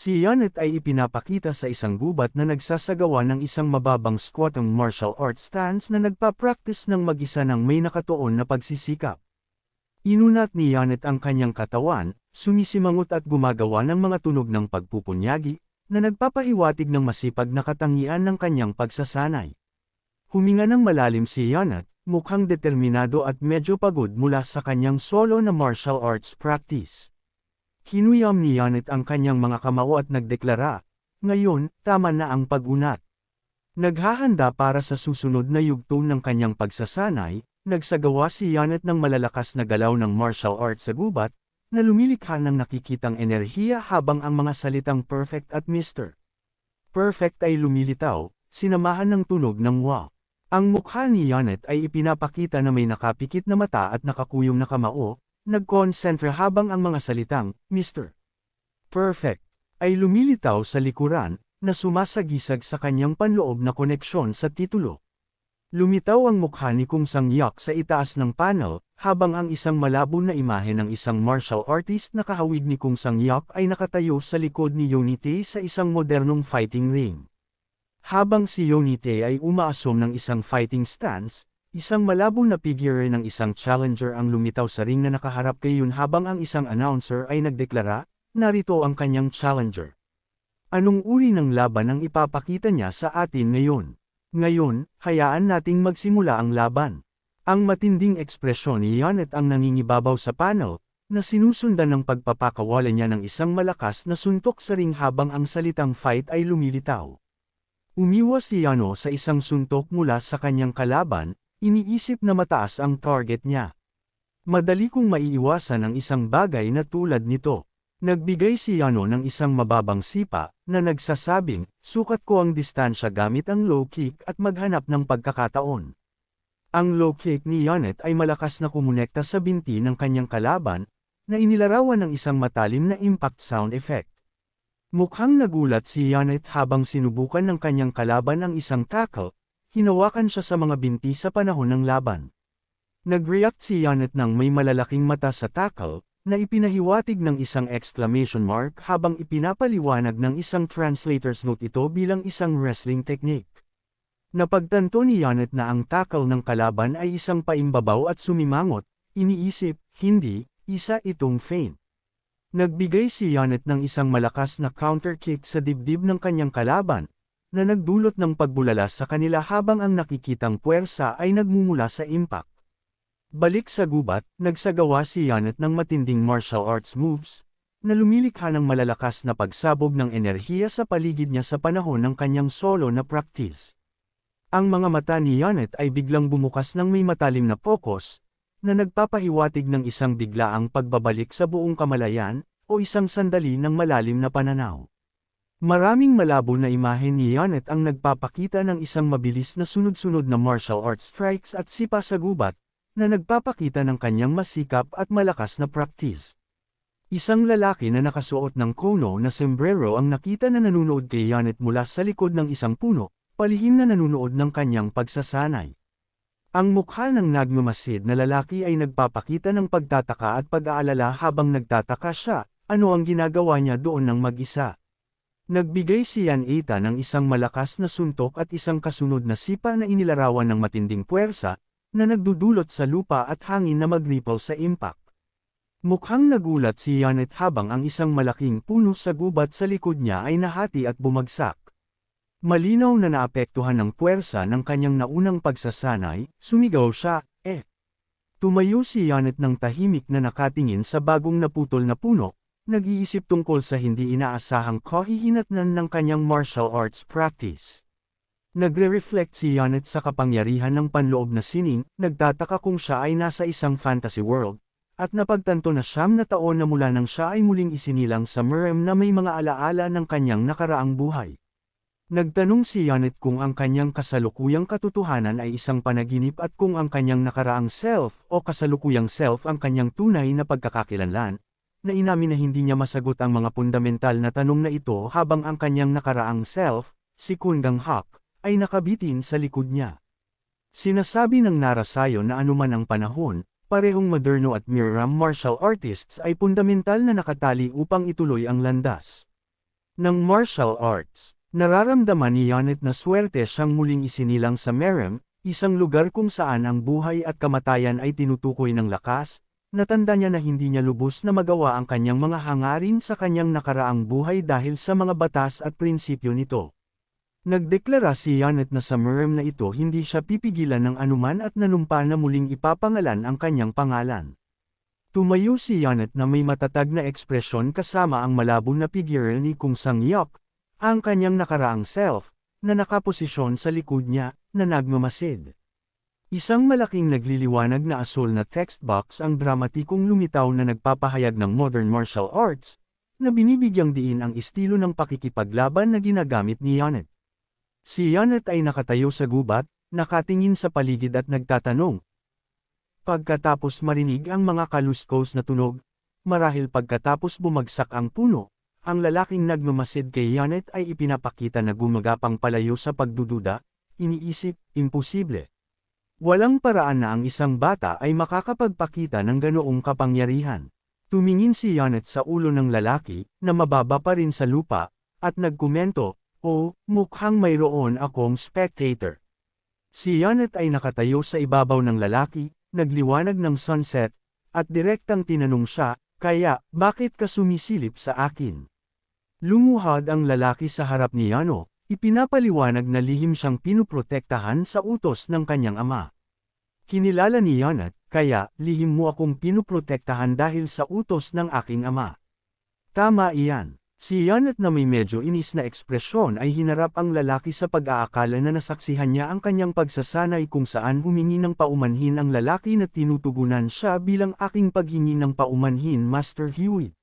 Si Yanet ay ipinapakita sa isang gubat na nagsasagawa ng isang mababang squatting martial arts stance na nagpa-practice ng mag-isa ng may nakatuon na pagsisikap. Inunat ni Yanet ang kanyang katawan, sumisimangot at gumagawa ng mga tunog ng pagpupunyagi, na nagpapahiwatig ng masipag na katangian ng kanyang pagsasanay. Huminga ng malalim si Yanet, mukhang determinado at medyo pagod mula sa kanyang solo na martial arts practice. Kinuyam ni Yanet ang kanyang mga kamao at nagdeklara, ngayon, tama na ang pag-unat. Naghahanda para sa susunod na yugto ng kanyang pagsasanay, nagsagawa si Yanet ng malalakas na galaw ng martial arts sa gubat, na lumilikha ng nakikitang enerhiya habang ang mga salitang perfect at Mr. Perfect ay lumilitaw, sinamahan ng tunog ng wa. Ang mukha ni Yanet ay ipinapakita na may nakapikit na mata at nakakuyong na kamao, Nagkonsentra habang ang mga salitang, Mr. Perfect, ay lumilitaw sa likuran, na sumasagisag sa kanyang panloob na koneksyon sa titulo. Lumitaw ang mukha ni Kung Sang Yak sa itaas ng panel, habang ang isang malabo na imahe ng isang martial artist na kahawig ni Kung Sang Yak ay nakatayo sa likod ni Yonite sa isang modernong fighting ring. Habang si Yonite ay umaasom ng isang fighting stance, Isang malabo na figure ng isang challenger ang lumitaw sa ring na nakaharap kay Yun habang ang isang announcer ay nagdeklara, narito ang kanyang challenger. Anong uri ng laban ang ipapakita niya sa atin ngayon? Ngayon, hayaan nating magsimula ang laban. Ang matinding ekspresyon ni Yanet ang nangingibabaw sa panel, na sinusundan ng pagpapakawala niya ng isang malakas na suntok sa ring habang ang salitang fight ay lumilitaw. Umiwas si Yano sa isang suntok mula sa kanyang kalaban, Iniisip na mataas ang target niya. Madali kong maiiwasan ang isang bagay na tulad nito. Nagbigay si Yano ng isang mababang sipa, na nagsasabing, sukat ko ang distansya gamit ang low kick at maghanap ng pagkakataon. Ang low kick ni Yanet ay malakas na kumonekta sa binti ng kanyang kalaban, na inilarawan ng isang matalim na impact sound effect. Mukhang nagulat si Yanet habang sinubukan ng kanyang kalaban ang isang tackle, Hinawakan siya sa mga binti sa panahon ng laban. Nag-react si Yanet ng may malalaking mata sa tackle, na ipinahiwatig ng isang exclamation mark habang ipinapaliwanag ng isang translator's note ito bilang isang wrestling technique. Napagtanto ni Yanet na ang tackle ng kalaban ay isang paimbabaw at sumimangot, iniisip, hindi, isa itong feint. Nagbigay si Yanet ng isang malakas na counter kick sa dibdib ng kanyang kalaban, na nagdulot ng pagbulala sa kanila habang ang nakikitang puwersa ay nagmumula sa impact. Balik sa gubat, nagsagawa si Yanet ng matinding martial arts moves, na lumilikha ng malalakas na pagsabog ng enerhiya sa paligid niya sa panahon ng kanyang solo na practice. Ang mga mata ni Yanet ay biglang bumukas ng may matalim na focus, na nagpapahiwatig ng isang biglaang pagbabalik sa buong kamalayan, o isang sandali ng malalim na pananaw. Maraming malabo na imahe ni Yanet ang nagpapakita ng isang mabilis na sunod-sunod na martial arts strikes at sipa sa gubat, na nagpapakita ng kanyang masikap at malakas na practice. Isang lalaki na nakasuot ng kono na sombrero ang nakita na nanunood kay Yanet mula sa likod ng isang puno, palihim na nanunood ng kanyang pagsasanay. Ang mukha ng nagmamasid na lalaki ay nagpapakita ng pagtataka at pag-aalala habang nagtataka siya, ano ang ginagawa niya doon ng mag-isa. Nagbigay si Yan Eita ng isang malakas na suntok at isang kasunod na sipa na inilarawan ng matinding puwersa, na nagdudulot sa lupa at hangin na magripple sa impact. Mukhang nagulat si Yanet habang ang isang malaking puno sa gubat sa likod niya ay nahati at bumagsak. Malinaw na naapektuhan ng puwersa ng kanyang naunang pagsasanay, sumigaw siya, eh. Tumayo si Yanet ng tahimik na nakatingin sa bagong naputol na puno, nag-iisip tungkol sa hindi inaasahang kahihinatnan ng kanyang martial arts practice. Nagre-reflect si Yanet sa kapangyarihan ng panloob na sining, nagtataka kung siya ay nasa isang fantasy world, at napagtanto na siyam na taon na mula nang siya ay muling isinilang sa Murem na may mga alaala ng kanyang nakaraang buhay. Nagtanong si Yanet kung ang kanyang kasalukuyang katotohanan ay isang panaginip at kung ang kanyang nakaraang self o kasalukuyang self ang kanyang tunay na pagkakakilanlan, na inamin na hindi niya masagot ang mga fundamental na tanong na ito habang ang kanyang nakaraang self, si Kundang Hak, ay nakabitin sa likod niya. Sinasabi ng narasayo na anuman ang panahon, parehong moderno at Miriam martial artists ay fundamental na nakatali upang ituloy ang landas. ng martial arts. Nararamdaman ni Janet na swerte siyang muling isinilang sa Merem, isang lugar kung saan ang buhay at kamatayan ay tinutukoy ng lakas, natanda niya na hindi niya lubos na magawa ang kanyang mga hangarin sa kanyang nakaraang buhay dahil sa mga batas at prinsipyo nito. Nagdeklara si Janet na sa Merem na ito hindi siya pipigilan ng anuman at nanumpa na muling ipapangalan ang kanyang pangalan. Tumayo si Janet na may matatag na ekspresyon kasama ang malabo na figure ni Kung Sang Yok, ang kanyang nakaraang self, na nakaposisyon sa likod niya, na nagmamasid. Isang malaking nagliliwanag na asul na text box ang dramatikong lumitaw na nagpapahayag ng modern martial arts, na binibigyang diin ang estilo ng pakikipaglaban na ginagamit ni Janet. Si Janet ay nakatayo sa gubat, nakatingin sa paligid at nagtatanong. Pagkatapos marinig ang mga kaluskos na tunog, marahil pagkatapos bumagsak ang puno, ang lalaking nagmamasid kay Janet ay ipinapakita na gumagapang palayo sa pagdududa, iniisip, imposible. Walang paraan na ang isang bata ay makakapagpakita ng ganoong kapangyarihan. Tumingin si Janet sa ulo ng lalaki, na mababa pa rin sa lupa, at nagkomento, O, mukhang mayroon akong spectator. Si Janet ay nakatayo sa ibabaw ng lalaki, nagliwanag ng sunset, at direktang tinanong siya, kaya, bakit ka sumisilip sa akin? Lumuhad ang lalaki sa harap ni Yano, ipinapaliwanag na lihim siyang pinuprotektahan sa utos ng kanyang ama. Kinilala ni Yanat, kaya, lihim mo akong pinuprotektahan dahil sa utos ng aking ama. Tama iyan. Si Yanat na may medyo inis na ekspresyon ay hinarap ang lalaki sa pag-aakala na nasaksihan niya ang kanyang pagsasanay kung saan humingi ng paumanhin ang lalaki na tinutugunan siya bilang aking paghingi ng paumanhin Master Hewitt.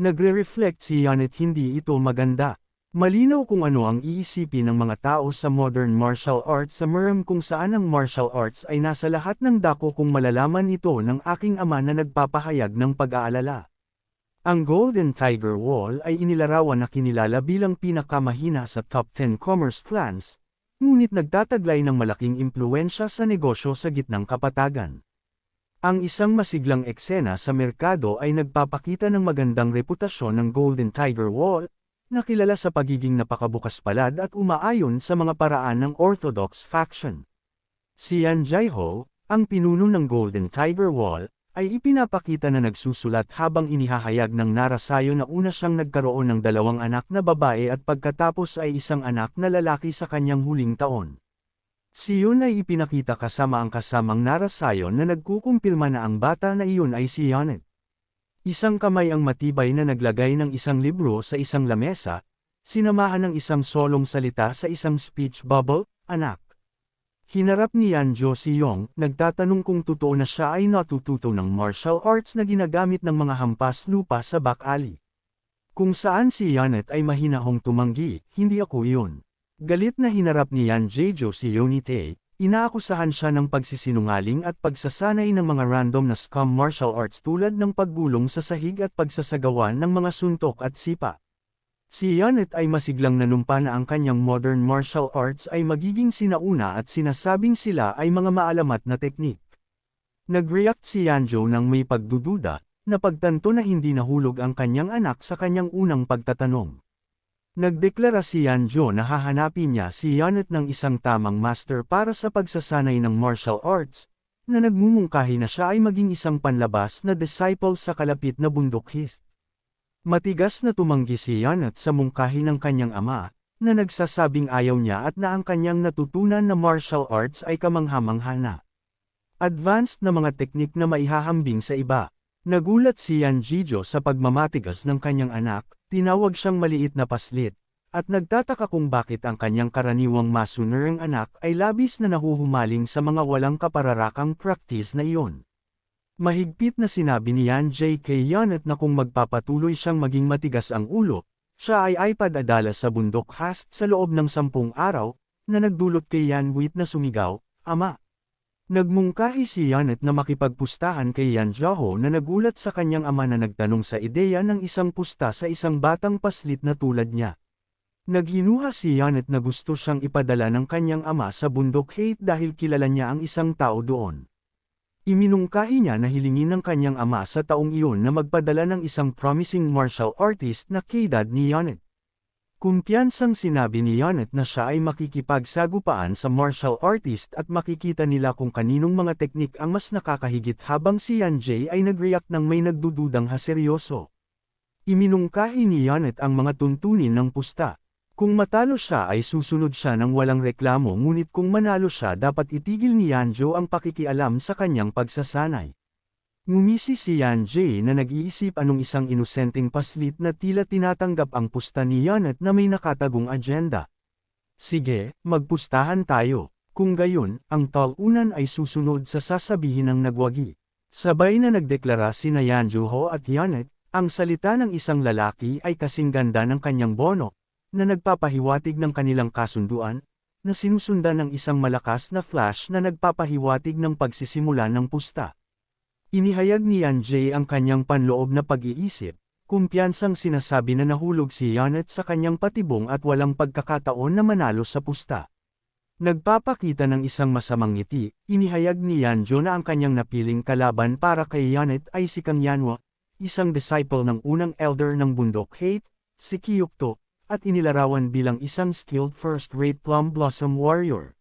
Nagre-reflect si Janet hindi ito maganda. Malinaw kung ano ang iisipin ng mga tao sa modern martial arts sa Merm kung saan ang martial arts ay nasa lahat ng dako kung malalaman ito ng aking ama na nagpapahayag ng pag-aalala. Ang Golden Tiger Wall ay inilarawan na kinilala bilang pinakamahina sa top 10 commerce plans, ngunit nagtataglay ng malaking impluensya sa negosyo sa gitnang kapatagan. Ang isang masiglang eksena sa merkado ay nagpapakita ng magandang reputasyon ng Golden Tiger Wall, na kilala sa pagiging napakabukas palad at umaayon sa mga paraan ng Orthodox faction. Si Yan Jaiho, ang pinuno ng Golden Tiger Wall, ay ipinapakita na nagsusulat habang inihahayag ng narasayo na una siyang nagkaroon ng dalawang anak na babae at pagkatapos ay isang anak na lalaki sa kanyang huling taon. Si Yun ay ipinakita kasama ang kasamang narasayon na nagkukumpirma na ang bata na iyon ay si Yanet. Isang kamay ang matibay na naglagay ng isang libro sa isang lamesa, sinamahan ng isang solong salita sa isang speech bubble, anak. Hinarap ni Yanjo si Yong, nagtatanong kung totoo na siya ay natututo ng martial arts na ginagamit ng mga hampas lupa sa back alley. Kung saan si Yanet ay mahinahong tumanggi, hindi ako iyon. Galit na hinarap ni Yan Jejo si Yonite, inaakusahan siya ng pagsisinungaling at pagsasanay ng mga random na scam martial arts tulad ng paggulong sa sahig at pagsasagawa ng mga suntok at sipa. Si Yanet ay masiglang nanumpa na ang kanyang modern martial arts ay magiging sinauna at sinasabing sila ay mga maalamat na teknik. Nag-react si Yanjo nang may pagdududa, na pagtanto na hindi nahulog ang kanyang anak sa kanyang unang pagtatanong. Nagdeklara si Yanjo na hahanapin niya si Yanet ng isang tamang master para sa pagsasanay ng martial arts, na nagmumungkahi na siya ay maging isang panlabas na disciple sa kalapit na bundok hist. Matigas na tumanggi si Yanet sa mungkahi ng kanyang ama, na nagsasabing ayaw niya at na ang kanyang natutunan na martial arts ay kamanghamangha na. Advanced na mga teknik na maihahambing sa iba. Nagulat si Yan Jijo sa pagmamatigas ng kanyang anak, Tinawag siyang maliit na paslit, at nagtataka kung bakit ang kanyang karaniwang masunerang anak ay labis na nahuhumaling sa mga walang kapararakang practice na iyon. Mahigpit na sinabi ni Yan J. kay Yanet na kung magpapatuloy siyang maging matigas ang ulo, siya ay ipadadala sa bundok hast sa loob ng sampung araw, na nagdulot kay Yan Wit na sumigaw, Ama! Nagmungkahi si Yanet na makipagpustahan kay Yan Jaho na nagulat sa kanyang ama na nagtanong sa ideya ng isang pusta sa isang batang paslit na tulad niya. Naghinuha si Yanet na gusto siyang ipadala ng kanyang ama sa bundok hate dahil kilala niya ang isang tao doon. Iminungkahi niya na hilingin ng kanyang ama sa taong iyon na magpadala ng isang promising martial artist na kaedad ni Yanet. Kumpiyansang sinabi ni Yanet na siya ay makikipagsagupaan sa martial artist at makikita nila kung kaninong mga teknik ang mas nakakahigit habang si Yan Jay ay nag-react ng may nagdududang haseryoso. Iminungkahi ni Yanet ang mga tuntunin ng pusta. Kung matalo siya ay susunod siya ng walang reklamo ngunit kung manalo siya dapat itigil ni Yanjo ang pakikialam sa kanyang pagsasanay. Ngumisi si Yan Jay na nag-iisip anong isang inosenteng paslit na tila tinatanggap ang pusta ni Yanet na may nakatagong agenda. Sige, magpustahan tayo. Kung gayon, ang talunan ay susunod sa sasabihin ng nagwagi. Sabay na nagdeklara sina Yanjuho at Yanet, ang salita ng isang lalaki ay kasing ganda ng kanyang bono, na nagpapahiwatig ng kanilang kasunduan, na sinusundan ng isang malakas na flash na nagpapahiwatig ng pagsisimula ng pusta. Inihayag ni Yan ang kanyang panloob na pag-iisip, kumpiyansang sinasabi na nahulog si Yanet sa kanyang patibong at walang pagkakataon na manalo sa pusta. Nagpapakita ng isang masamang ngiti, inihayag ni Yanjo na ang kanyang napiling kalaban para kay Yanet ay si Kang Yanwa, isang disciple ng unang elder ng bundok Hate, si Kyukto, at inilarawan bilang isang skilled first-rate Plum Blossom Warrior.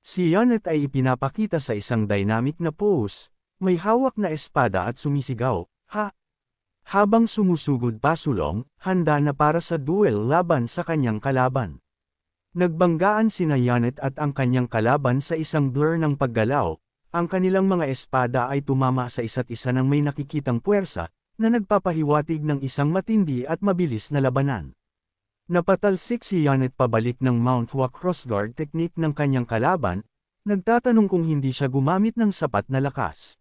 Si Yanet ay ipinapakita sa isang dynamic na pose, may hawak na espada at sumisigaw, ha? Habang sumusugod pasulong, handa na para sa duel laban sa kanyang kalaban. Nagbanggaan sina Yanet at ang kanyang kalaban sa isang blur ng paggalaw, ang kanilang mga espada ay tumama sa isa't isa ng may nakikitang puwersa, na nagpapahiwatig ng isang matindi at mabilis na labanan. Napatalsik si Yanet pabalik ng Mount Hua crossguard technique ng kanyang kalaban, nagtatanong kung hindi siya gumamit ng sapat na lakas.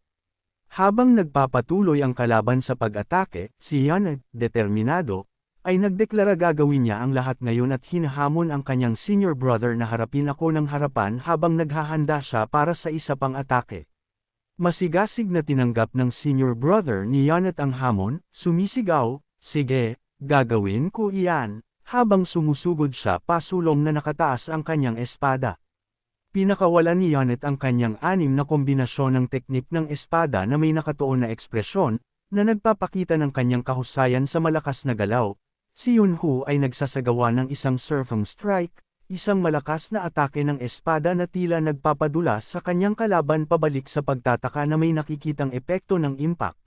Habang nagpapatuloy ang kalaban sa pag-atake, si Yanet, determinado, ay nagdeklara gagawin niya ang lahat ngayon at hinahamon ang kanyang senior brother na harapin ako ng harapan habang naghahanda siya para sa isa pang atake. Masigasig na tinanggap ng senior brother ni Yanet ang hamon, sumisigaw, sige, gagawin ko iyan, habang sumusugod siya pasulong na nakataas ang kanyang espada. Pinakawalan ni Yanet ang kanyang anim na kombinasyon ng teknik ng espada na may nakatuon na ekspresyon, na nagpapakita ng kanyang kahusayan sa malakas na galaw. Si Yunhu ay nagsasagawa ng isang surfing strike, isang malakas na atake ng espada na tila nagpapadula sa kanyang kalaban pabalik sa pagtataka na may nakikitang epekto ng impact.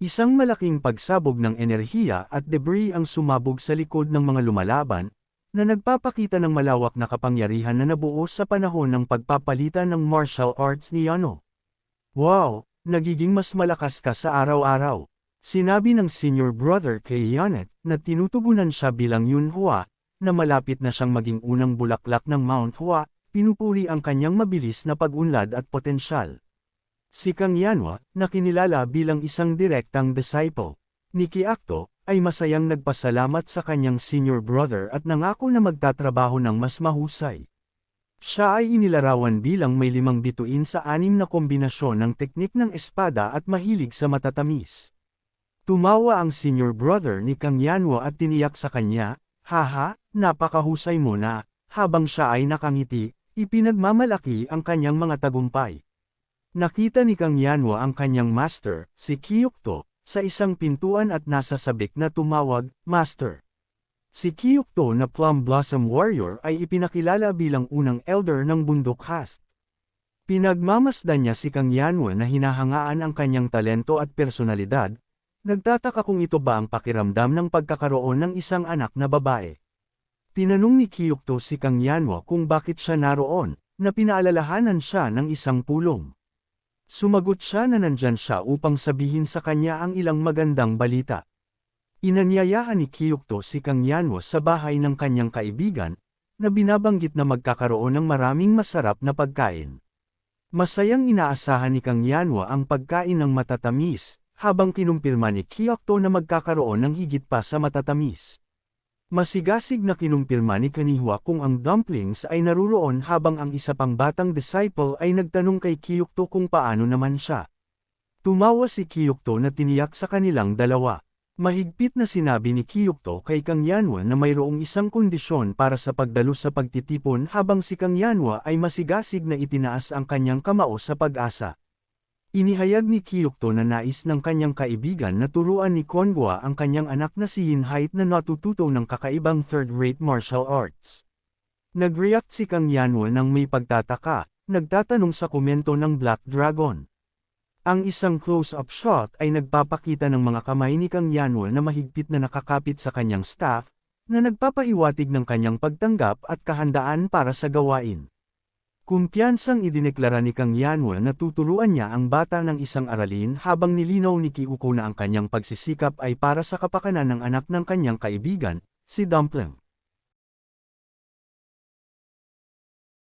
Isang malaking pagsabog ng enerhiya at debris ang sumabog sa likod ng mga lumalaban, na nagpapakita ng malawak na kapangyarihan na nabuo sa panahon ng pagpapalitan ng martial arts ni Yano. Wow, nagiging mas malakas ka sa araw-araw. Sinabi ng senior brother kay Yanet na tinutugunan siya bilang Yunhua, na malapit na siyang maging unang bulaklak ng Mount Hua, pinupuri ang kanyang mabilis na pag-unlad at potensyal. Si Kang Yanwa, na kinilala bilang isang direktang disciple, ni Kiakto, ay masayang nagpasalamat sa kanyang senior brother at nangako na magtatrabaho ng mas mahusay. Siya ay inilarawan bilang may limang bituin sa anim na kombinasyon ng teknik ng espada at mahilig sa matatamis. Tumawa ang senior brother ni Kang Yanwo at tiniyak sa kanya, Haha, napakahusay mo na, habang siya ay nakangiti, ipinagmamalaki ang kanyang mga tagumpay. Nakita ni Kang Yanwo ang kanyang master, si Kyukto, sa isang pintuan at nasa sabik na tumawag, Master. Si Kyukto na Plum Blossom Warrior ay ipinakilala bilang unang elder ng bundok Hast. Pinagmamasdan niya si Kang Yanwa na hinahangaan ang kanyang talento at personalidad, nagtataka kung ito ba ang pakiramdam ng pagkakaroon ng isang anak na babae. Tinanong ni Kyukto si Kang Yanwa kung bakit siya naroon, na pinaalalahanan siya ng isang pulong. Sumagot siya na nandyan siya upang sabihin sa kanya ang ilang magandang balita. Inanyayahan ni Kyukto si Kang Yanwo sa bahay ng kanyang kaibigan, na binabanggit na magkakaroon ng maraming masarap na pagkain. Masayang inaasahan ni Kang Yanwa ang pagkain ng matatamis, habang kinumpirma ni Kyokto na magkakaroon ng higit pa sa matatamis. Masigasig na kinumpirma ni Kanihwa kung ang dumplings ay naruroon habang ang isa pang batang disciple ay nagtanong kay Kyukto kung paano naman siya. Tumawa si Kyukto na tiniyak sa kanilang dalawa. Mahigpit na sinabi ni Kyukto kay Kang Yanwa na mayroong isang kondisyon para sa pagdalo sa pagtitipon habang si Kang Yanwa ay masigasig na itinaas ang kanyang kamao sa pag-asa. Inihayag ni Kyukto na nais ng kanyang kaibigan na turuan ni Kongwa ang kanyang anak na si Yinhait na natututo ng kakaibang third-rate martial arts. Nag-react si Kang Yanwo nang may pagtataka, nagtatanong sa komento ng Black Dragon. Ang isang close-up shot ay nagpapakita ng mga kamay ni Kang Yanwo na mahigpit na nakakapit sa kanyang staff, na nagpapahiwatig ng kanyang pagtanggap at kahandaan para sa gawain. Kumpiyansang idineklara ni Kang Yanwo na tuturuan niya ang bata ng isang aralin habang nilinaw ni Kyuko na ang kanyang pagsisikap ay para sa kapakanan ng anak ng kanyang kaibigan, si Dumpling.